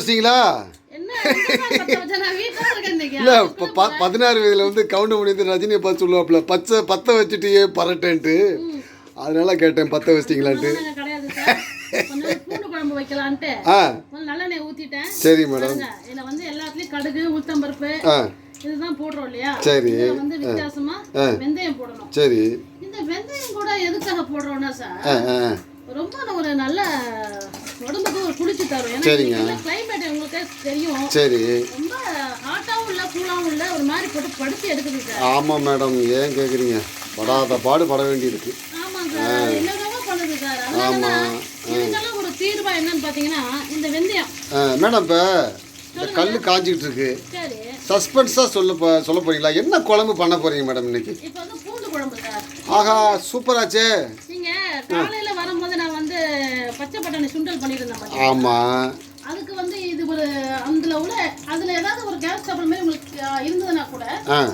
வச்சிட்டீங்களா. இல்லை இப்போ பதினாறு வயதில் வந்து கவுண்ட் முடிந்து ரஜினியை பார்த்து சொல்லுவாப்புல பச்சை பத்த வச்சுட்டியே பரட்டேன்ட்டு. அதனால கேட்டேன் பத்த வச்சிட்டீங்களான்ட்டு. குழம்பு வைக்கலான்ட்டு. நல்லெண்ணெய் சரி மேடம். பாருங்க, இதுல வந்து எல்லாத்துலயும் கடுகு உளுத்தம்பருப்பு ஆ. இதுதான் போடுறோம் இல்லையா? சரி. வந்து வித்தியாசமா வெந்தயம் போடணும். சரி. இந்த வெந்தயம் கூட எதுக்காக போடுறோம்னா சார் ஆ ஆ. ஆ. ரொம்ப ஒரு நல்ல உடம்புக்கு ஒரு குளிர்ச்சி தரும். ஏன்னா சரிங்க. கிளைமேட் உங்களுக்கே தெரியும். சரி. ரொம்ப ஹாட்டாவும் இல்ல கூலாவும் இல்ல ஒரு மாதிரி போட்டு படுத்து எடுக்குது சார். ஆமாம் மேடம் ஏன் கேட்குறீங்க படாத பாடு பட வேண்டியிருக்கு. ஆமாங்க சார் அது என்னென்னமோ பண்ணுது சார்? அதனால இதுக்கெல்லாம் ஒரு தீர்வா என்னன்னு பாத்தீங்கன்னா இந்த வெந்தயம். ஆ, மேடம் இப்போ இந்த கல் காஞ்சிக்கிட்டு இருக்கு சஸ்பென்ஸாக சொல்ல சொல்ல போறீங்களா? என்ன குழம்பு பண்ண போறீங்க மேடம் இன்னைக்கு? இப்போ வந்து பூண்டு குழம்பு சார். ஆஹா சூப்பராச்சே. நீங்க காலையில வரும்போது நான் வந்து பச்சை பட்டாணி சுண்டல் பண்ணியிருந்தேன்? ஆமாம் ஒரு அதுல உள்ள அதுல ஏதாவது ஒரு கேஸ் ட்ரபிள் மாதிரி உங்களுக்கு இருந்ததுன்னா கூட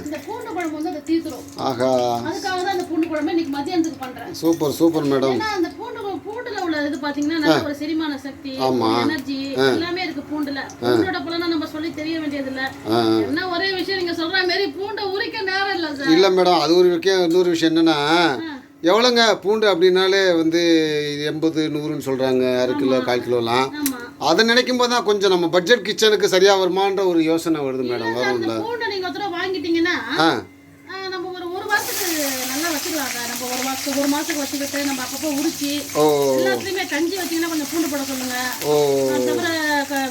இந்த பூண்டு குழம்பு வந்து அதை தீர்த்துரும். ஆஹா. அதுக்காக தான் இந்த பூண்டு குழம்பு இன்னைக்கு மதியானத்துக்கு பண்றேன். Super super madam. ஏன்னா அந்த பூண்டு பூண்டுல உள்ள இது பாத்தீங்கன்னா நல்ல ஒரு செரிமான சக்தி எனர்ஜி எல்லாமே இருக்கு பூண்டுல. பூண்டோட பலனா நம்ம சொல்லி தெரிய வேண்டியது இல்ல என்ன ஒரே விஷயம் நீங்க சொல்ற மாதிரி பூண்டை உரிக்க நேரம் இல்ல சார். இல்லை மேடம் அது ஒரு விஷயம் இன்னொரு விஷயம் என்னன்னா எவ்வளோங்க பூண்டு அப்படின்னாலே வந்து எண்பது நூறுன்னு சொல்கிறாங்க அரை கிலோ கால் கிலோலாம். அதை நினைக்கும் போது தான் கொஞ்சம் நம்ம பட்ஜெட் கிச்சனுக்கு சரியாக வருமான்ற ஒரு யோசனை வருது மேடம் வரும்ல. வாங்கிட்டீங்கன்னா நம்ம ஒரு ஒரு வாரத்துக்கு நல்லா வச்சுக்கலாம் சார் நம்ம ஒரு மாசத்துக்கு வச்சுக்கிட்டு நம்ம அப்பப்போ உரிச்சு ஓ. எல்லாத்துலயுமே கஞ்சி வச்சீங்கன்னா கொஞ்சம் பூண்டு போட சொல்லுங்க. ஓ. அது தவிர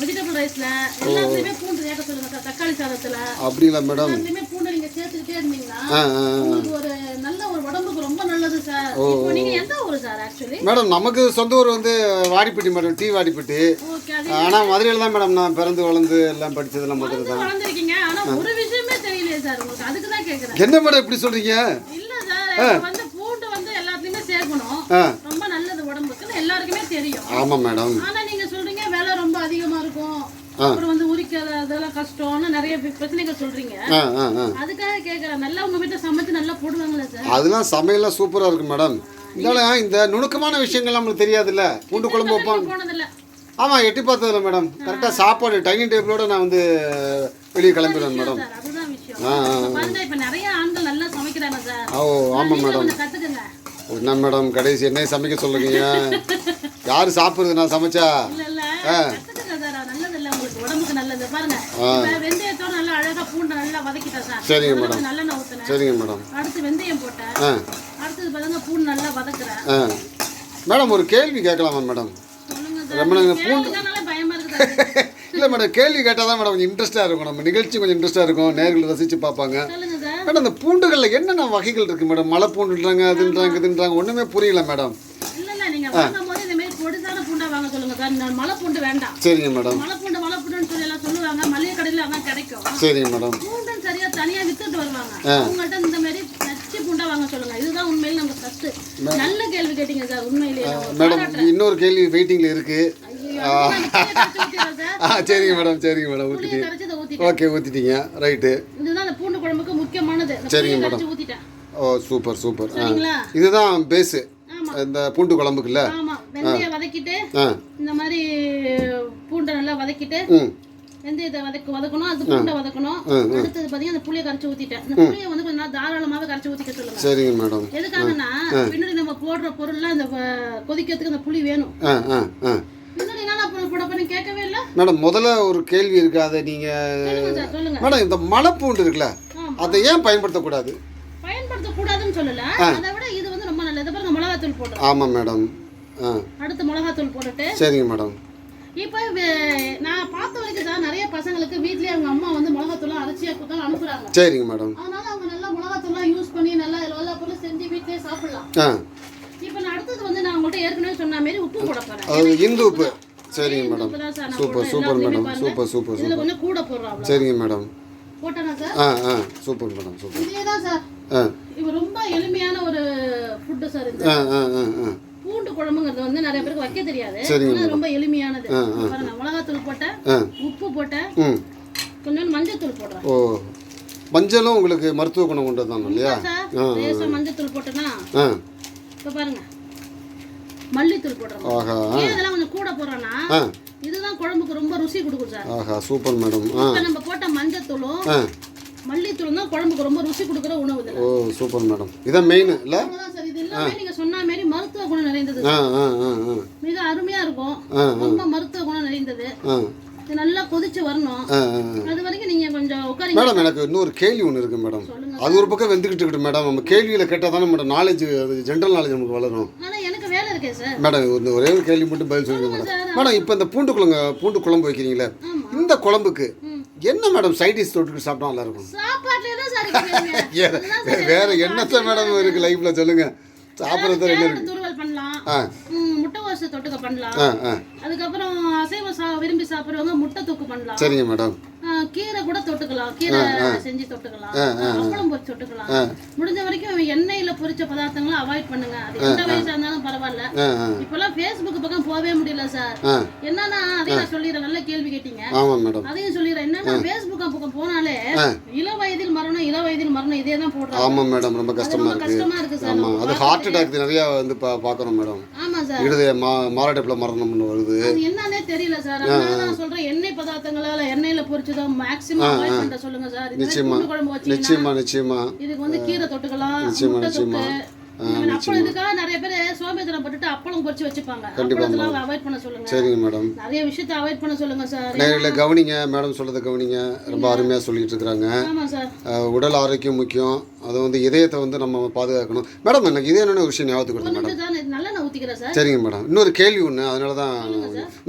வெஜிடபிள் ரைஸ்ல எல்லாத்துலயுமே பூண்டு சேர்க்க சொல்லுங்க சார் தக்காளி சாதத்துல. அப்படிங்களா மேடம்? எல்லாத்துலயுமே பூண்டு நீங்க சேர்த்துக்கிட்டே இருந்தீங்கன்னா. உங்களுக்கு ஒரு மேடம் நமக்கு சொந்த ஊர் வந்து வாடிப்பட்டி மேடம் டீ வாடிப்பட்டி. ஆனால் மதுரையில் தான் மேடம் நான் பிறந்து வளர்ந்து எல்லாம் படித்ததெல்லாம் மதுரை தான் என்ன மேடம் இப்படி சொல்கிறீங்க ஆமாம் மேடம். ஆனா நீங்க சொல்றீங்க விலை ரொம்ப அதிகமா இருக்கும். அப்புறம் வந்து உரிக்கிறது அதெல்லாம் கஷ்டம்னு நிறைய பிரச்சனைகள் சொல்றீங்க. ஆ ஆ ஆ. அதுக்காக கேக்குறேன். நல்லா உங்க வீட்டுல சமைச்சு நல்லா போடுவாங்களா சார் அதெல்லாம் சமையல்லாம் சூப்பராக இருக்கும் மேடம் இருந்தாலும் இந்த நுணுக்கமான விஷயங்கள் நம்மளுக்கு தெரியாதுல்ல? பூண்டு குழம்பு வைப்பாங்க. ஆமாம் எட்டி பார்த்ததில்ல மேடம் கரெக்டாக சாப்பாடு டைனிங் டேபிளோட நான் வந்து வெளியே கிளம்பிடுவேன் மேடம் சமைக்கிறாங்க சார் ஓ ஆமாம் மேடம் என்ன மேடம் கடைசி என்ன சமைக்க சொல்லுறீங்க யார் சாப்பிடுறது? நான் சமைச்சா? இல்ல இல்ல கத்துக்குங்க சார் அது நல்லது இல்ல உங்களுக்கு உடம்புக்கு நல்லது. பாருங்க. வெந்தயத்தோட நல்லா அழகா பூண்டை நல்லா வதக்கிட்டேன் சார். சரிங்க கொஞ்சம் நல்லெண்ணெய் ஊத்துனேன். சரிங்க மேடம். அடுத்து வெந்தயம் போட்டேன். அடுத்தது பாருங்க பூண்டு நல்லா வதக்குறேன். மேடம் ஒரு கேள்வி கேட்கலாமா மேடம்? ரொம்ப பயமா இருக்குது? இல்லை மேடம் கேள்வி கேட்டால் தான் மேடம் கொஞ்சம் இன்ட்ரெஸ்ட்டாக இருக்கும். நம்ம நிகழ்ச்சி கொஞ்சம் இன்ட்ரெஸ்ட்டாக இருக்கும். நேர்கள் ரசித்து பார்ப்பாங்க. மேடம் இந்த பூண்டுகளில் என்னென்ன வகைகள் இருக்குது மேடம்? மலை பூண்டுன்றாங்க அதுன்றாங்க இதுன்றாங்க ஒன்றுமே புரியல மேடம். பூண்டா பூண்டு சரிங்க மேடம் மலை பூண்டு மலை பூண்டுன்னு சொல்லுவாங்க மளிகை கடையில அதான் கிடைக்கும். சரிங்க மேடம். பூண்டும் சரியா தனியா வித்துட்டு வருவாங்க. அவங்கள்ட்ட இந்த மாதிரி நச்சு பூண்டா வாங்க சொல்லுங்க. இதுதான் உண்மையில நம்ம நல்ல கேள்வி கேட்டீங்க சார் உண்மையிலேயே. மேடம் இன்னொரு கேள்வி சார். ஆ சரிங்க மேடம் சரிங்க மேடம் ஊற்றிட்டீங்க. ஓகே ஊற்றிட்டீங்க ரைட்டு. இதுதான் அந்த பூண்டு குழம்புக்கு முக்கியமானது. சரிங்க ஊத்திட்டேன். ஓ சூப்பர் சூப்பர்? இதுதான் பேஸு. இந்த பூண்டு குழம்புக்குல்ல. ஆமா. வெந்தயம் வதக்கிட்டு இந்த மாதிரி பூண்டை நல்லா வதக்கிட்டு வெந்தயத்தை வதக்க வதக்கணும். அது பூண்டை வதக்கணும். அடுத்தது பாத்தீங்கன்னா அந்த புளியை கரைச்சு ஊத்திட்டேன். இந்த புளியை வந்து கொஞ்சம் நாள் தாராளமாவே கரைச்சு ஊத்திக்க சொல்லுங்க. சரிங்க மேடம். எதுக்காகன்னா பின்னாடி நம்ம போடுற பொருள்லாம் இந்த வ- கொதிக்கிறதுக்கு அந்த புளி வேணும். பின்னாடி என்ன அப்புறம் போட பண்ணி கேட்கவே இல்லை? மேடம் முதல்ல ஒரு கேள்வி இருக்கு. அதை நீங்கள் மேடம் இந்த மலை பூண்டு இருக்குல்ல ஆமா. அதை ஏன் பயன்படுத்தக்கூடாது? பயன்படுத்தக்கூடாதுன்னு சொல்லல. அதை விட இது வந்து ரொம்ப நல்லது. பாருங்க மிளகாத்தூள் போடுறோம் ஆமாம் மேடம். அடுத்து மிளகாத்தூள் போட்டுட்டு. சரிங்க மேடம். இப்போ நான் பார்த்த வரைக்கும் சார் நிறைய பசங்களுக்கு வீட்லயே அவங்க அம்மா வந்து மிளகாத்தூள் அரைச்சியா கொடுத்தாலும் அனுப்புறாங்க. சரிங்க மேடம். அதனால அவங்க நல்லா மிளகாத்தூள்லாம் யூஸ் பண்ணி நல்லா எல்லா பொருளும் செஞ்சு வீட்லயே சாப்பிடலாம். இப்போ நான் அடுத்தது வந்து நான் உங்கள்கிட்ட ஏற்கனவே சொன்ன மாதிரி உப்பு போட போறேன். அது இந்து உப்பு. சரிங்க madam. Super. Super madam. Super super இதுல கொஞ்சம் கூட அவ்வளோ சரிங்க மேடம். போட்டேனா சார்? ஆ ஆ. Super madam super. இதே தான் சார். ஆ. இது ரொம்ப எளிமையான ஒரு ஃபுட்டு சார் இது. ஆ ஆ ஆ ஆ. பூண்டு குழம்புங்கிறது வந்து நிறைய பேருக்கு வைக்க தெரியாது. ரொம்ப எளிமையானது. மிளகாத்தூள் போட்டேன் உப்பு போட்டேன் ம். கொஞ்சோண்டு மஞ்சத்தூள் போடுறேன். ஓ மஞ்சளும் உங்களுக்கு மருத்துவ குணம் கொண்டது தான் இல்லையா மஞ்சத்தூள் போட்டேன்னா இப்போ பாருங்க மல்லித்தூள் போடுறோம். ஆஹா. இதெல்லாம் கொஞ்சம் கூட போடுறோன்னா ஆ. இதுதான் குழம்புக்கு ரொம்ப ருசி கொடுக்கும் சார். ஆஹா சூப்பர் மேடம். இப்போ நம்ம போட்ட மஞ்சத்தூளும் மல்லித்தூளும் தான் குழம்புக்கு ரொம்ப ருசி கொடுக்குற உணவு ஓ சூப்பர் மேடம். இதான் மெயின் இல்லை? எல்லாமே நீங்க சொன்ன மாதிரி மருத்துவ குணம் நிறைந்தது. மிக அருமையா இருக்கும். ரொம்ப மருத்துவ குணம் நிறைந்தது. ஆ. இது நல்லா கொதிச்சு வரணும். ஆ ஆ ஆ. அது வரைக்கும் நீங்க கொஞ்சம் உட்காருங்க. மேடம் எனக்கு இன்னொரு கேள்வி ஒன்று இருக்குது மேடம். அது ஒரு பக்கம் வெந்துக்கிட்டு இருக்கட்டும் மேடம். நம்ம கேள்வியில் கேட்டால் தானே மேடம் நாலேஜ் ஜென்ரல் நாலேஜ் நமக்கு வளரும். ஆனா எனக்கு வேலை இருக்கே சார் மேடம் ஒரே ஒரு கேள்வி மட்டும் பதில் சொல்லுங்க மேடம். மேடம் இப்போ இந்த பூண்டு குழம்பு பூண்டு குழம்பு வைக்கிறீங்களே இந்த குழம்புக்கு என்ன மேடம் சைட் டிஷ் தொட்டுக்கு சாப்பிட்டா நல்லா இருக்கும்? வேற என்னத்த மேடம் இருக்கு லைஃப்ல சொல்லுங்க. சாப்பிட்றது இருக்கு துருவல் பண்ணலாம். ஆ. ம், முட்டைகோசு தொட்டுக்க பண்ணலாம். அதுக்கப்புறம் அசைவ சா விரும்பி சாப்பிடுறவங்க முட்டை தொக்கு பண்ணலாம். சரிங்க மேடம். கீரை கூட தொட்டுக்கலாம். கீரை செஞ்சு தொட்டுக்கலாம். அப்பளம் பொரிச்சு தொட்டுக்கலாம். முடிஞ்ச வரைக்கும் எண்ணெயில பொரிச்ச பதார்த்தங்களை அவாய்ட் பண்ணுங்க. அது எந்த வயசா இருந்தாலும் பரவாயில்ல. இப்பெல்லாம் ஃபேஸ்புக் பக்கம் போகவே முடியல சார். என்னன்னா அதையும் நான் சொல்லிடுறேன். நல்ல கேள்வி கேட்டீங்க. அதையும் சொல்லிடுறேன். என்னன்னா ஃபேஸ்புக் பக்கம் போனாலே இள வயதில் மரணம் இள வயதில் மரணம் இதே தான் போடுறாங்க. ஆமாம் மேடம் ரொம்ப கஷ்டமா இருக்கு. ஆமாம் அது ஹார்ட் அட்டாக் நிறையா வந்து பா பார்க்குறோம் மேடம் ஆமா சார். இருதய மா மாரடைப்பில் மரணம்னு வருது. அது என்னன்னே தெரியல சார். அதனால நான் சொல்றேன் எண்ணெய் பதார்த்தங்களால எண்ணெயில பொரிச்சதோ மேக்ஸிமம் அவாய்ட் பண்ண சார். நிச்சயமா. நிச்சயமா இதுக்கு வந்து கீரை தொட்டுக்கலாம் நிச்சயமா, நிச்சயமா. அப்பளம் இதுக்காக நிறைய பேர் சோம்பேத்தனம் பட்டுட்டு அப்பளம் பொரிச்சு வச்சுப்பாங்க. அப்பளத்தெல்லாம் அவாய்ட் பண்ண சொல்லுங்க. சரிங்க மேடம். நிறைய விஷயத்த அவாய்ட் பண்ண சொல்லுங்க சார் நேரில் கவனிங்க மேடம் சொல்கிறத கவனிங்க. ரொம்ப அருமையாக சொல்லிட்டு இருக்கிறாங்க. சார் உடல் ஆரோக்கியம் முக்கியம். அது வந்து இதயத்தை வந்து நம்ம பாதுகாக்கணும். மேடம் எனக்கு இதே என்னென்ன விஷயம் ஞாபகத்துக்கு கொடுங்க மேடம்? சார் சரிங்க மேடம். இன்னொரு கேள்வி ஒன்று அதனால தான்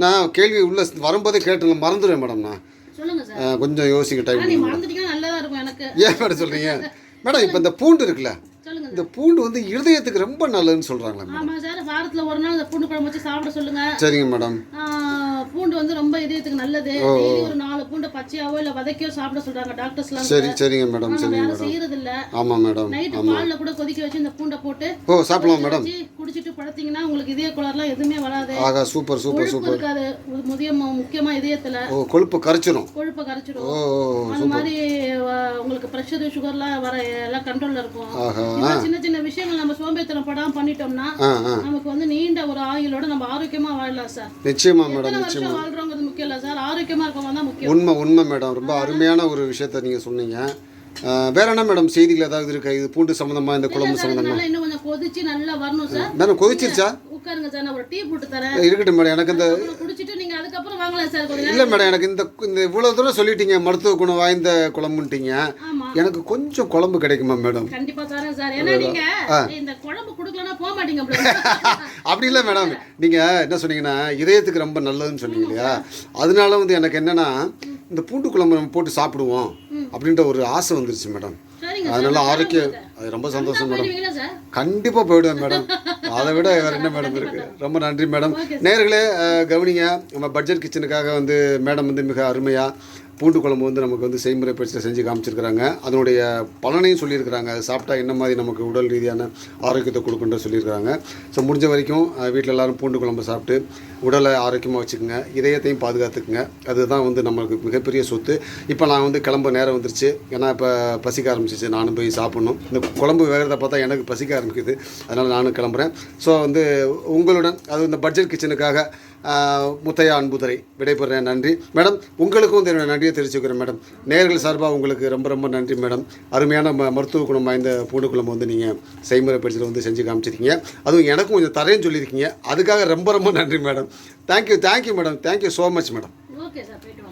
நான் கேள்வி உள்ள வரும்போதே கேட்டு மறந்துடுவேன் மேடம் நான். கொஞ்சம் யோசிக்க டைம் ஏன் மேடம் சொல்கிறீங்க மேடம் இப்போ இந்த பூண்டு இருக்குல்ல இந்த பூண்டு வந்து இருதயத்துக்கு ரொம்ப நல்லதுன்னு சொல்கிறாங்களே மேடம் ஆமா சார் வாரத்துல ஒரு நாள் இந்த பூண்டு குழம்பு வச்சு சாப்பிட சொல்லுங்க. சரிங்க மேடம் பூண்டு வந்து ரொம்ப இதயத்துக்கு நல்லது. டெய்லி ஒரு நாலு பூண்டு பச்சையாவோ இல்ல வதக்கியோ சாப்பிட சொல்றாங்க டாக்டர்ஸ்லாம் சரி சரிங்க மேடம் சரிங்க மேடம் செய்யறது இல்ல ஆமாம் மேடம் நைட்டு பால்ல கூட கொதிக்க வச்சு இந்த பூண்டை போட்டு ஓ சாப்பிடலாம் மேடம் குடிச்சிட்டு படுத்தீங்கன்னா உங்களுக்கு இதய குளர்லாம் எதுவுமே வராது. ஆகா சூப்பர் சூப்பர் சூப்பர். இருக்காது. மு- முதிய மு- முக்கியமா இதயத்துல. ஓ கொழுப்பு கரைச்சிரும். கொழுப்பை கரைச்சிடும் ஓ அது மாதிரி ப்ரெஷர் சுகர்லாம் வர எல்லாம் கண்ட்ரோல்ல இருக்கும். சின்ன சின்ன விஷயங்கள் நம்ம சோம்பேத்தனம் படாம பண்ணிட்டோம்னா நமக்கு வந்து நீண்ட ஒரு ஆயுளோட நம்ம ஆரோக்கியமா வாழலாம் சார். நிச்சயமா மேடம் வருஷம் வாழ்றோங்கிறது முக்கியம் இல்ல சார்? ஆரோக்கியமா இருக்கவங்க தான் முக்கியம். உண்மை உண்மை மேடம். ரொம்ப அருமையான ஒரு விஷயத்த நீங்கள் சொன்னீங்க. வேற என்ன மேடம் செய்திகள் ஏதாவது இருக்கா? இது பூண்டு சம்மந்தமா இந்த குழம்பு நல்லா இன்னும் கொஞ்சம் கொதிச்சு நல்லா வரணும் சார். மேடம் கொதிச்சிருச்சா? உட்காருங்க சார். நான் ஒரு டீ போட்டு தரேன். இருக்கட்டும் மேடம். எனக்கு இந்த குடிச்சிட்டு நீங்க அதுக்கப்புறம் வாங்கலாம் சார் இல்லை மேடம். எனக்கு இந்த இந்த இவ்வளோ தூரம் சொல்லிட்டீங்க. மருத்துவ குணம் வாய்ந்த குழம்புன்ட்டீங்க. எனக்கு கொஞ்சம் குழம்பு கிடைக்குமா மேடம் கண்டிப்பா தரேன் சார். ஏன்னா நீங்க இந்த குழம்பு குடுக்கலன்னா போக மாட்டீங்க bro. அப்படி இல்லை மேடம் நீங்கள் என்ன சொன்னீங்கன்னா இதயத்துக்கு ரொம்ப நல்லதுன்னு சொன்னீங்க இல்லையா? அதனால வந்து எனக்கு என்னன்னா இந்த பூண்டு குழம்பு நம்ம போட்டு சாப்பிடுவோம் அப்படின்ற ஒரு ஆசை வந்துருச்சு மேடம் அதனால ஆரோக்கியம் அது ரொம்ப சந்தோஷம் மேடம் கண்டிப்பாக போயிடுவேன் மேடம் அதை விட வேற என்ன மேடம் இருக்கு? ரொம்ப நன்றி மேடம் நேர்களே கவனிங்க நம்ம பட்ஜெட் கிச்சனுக்காக வந்து மேடம் வந்து மிக அருமையாக பூண்டு குழம்பு வந்து நமக்கு வந்து செய்முறை பயிற்சியில் செஞ்சு காமிச்சிருக்கிறாங்க. அதனுடைய பலனையும் சொல்லியிருக்கிறாங்க. அது சாப்பிட்டா என்ன மாதிரி நமக்கு உடல் ரீதியான ஆரோக்கியத்தை கொடுக்குன்ற சொல்லியிருக்கிறாங்க. ஸோ முடிஞ்ச வரைக்கும் வீட்டில் எல்லாரும் பூண்டு குழம்பு சாப்பிட்டு உடலை ஆரோக்கியமாக வச்சுக்கோங்க. இதயத்தையும் பாதுகாத்துக்குங்க. அதுதான் வந்து நம்மளுக்கு மிகப்பெரிய சொத்து. இப்போ நான் வந்து கிளம்ப நேரம் வந்துருச்சு. ஏன்னா இப்போ பசிக்க ஆரம்பிச்சிச்சு. நானும் போய் சாப்பிட்ணும். இந்த குழம்பு வேகிறத பார்த்தா எனக்கு பசிக்க ஆரம்பிக்குது. அதனால் நானும் கிளம்புறேன். ஸோ வந்து உங்களுடன் அது இந்த பட்ஜெட் கிச்சனுக்காக முத்தையா அன்புதுரை விடைபெறுறேன் நன்றி. மேடம் உங்களுக்கும் வந்து என்னோட நன்றியை தெரிவிச்சுக்கிறேன் மேடம். நேர்கள் சார்பாக உங்களுக்கு ரொம்ப ரொம்ப நன்றி மேடம். அருமையான ம மருத்துவ குணம் வாய்ந்த பூண்டுக்குழம்பு வந்து நீங்கள் செய்முறை பயிற்சியில் வந்து செஞ்சு காமிச்சிருக்கீங்க. அதுவும் எனக்கும் கொஞ்சம் தரேன்னு சொல்லியிருக்கீங்க. அதுக்காக ரொம்ப ரொம்ப நன்றி madam. Thank you thank you madam. Thank you so much madam. Okay sir போயிட்டு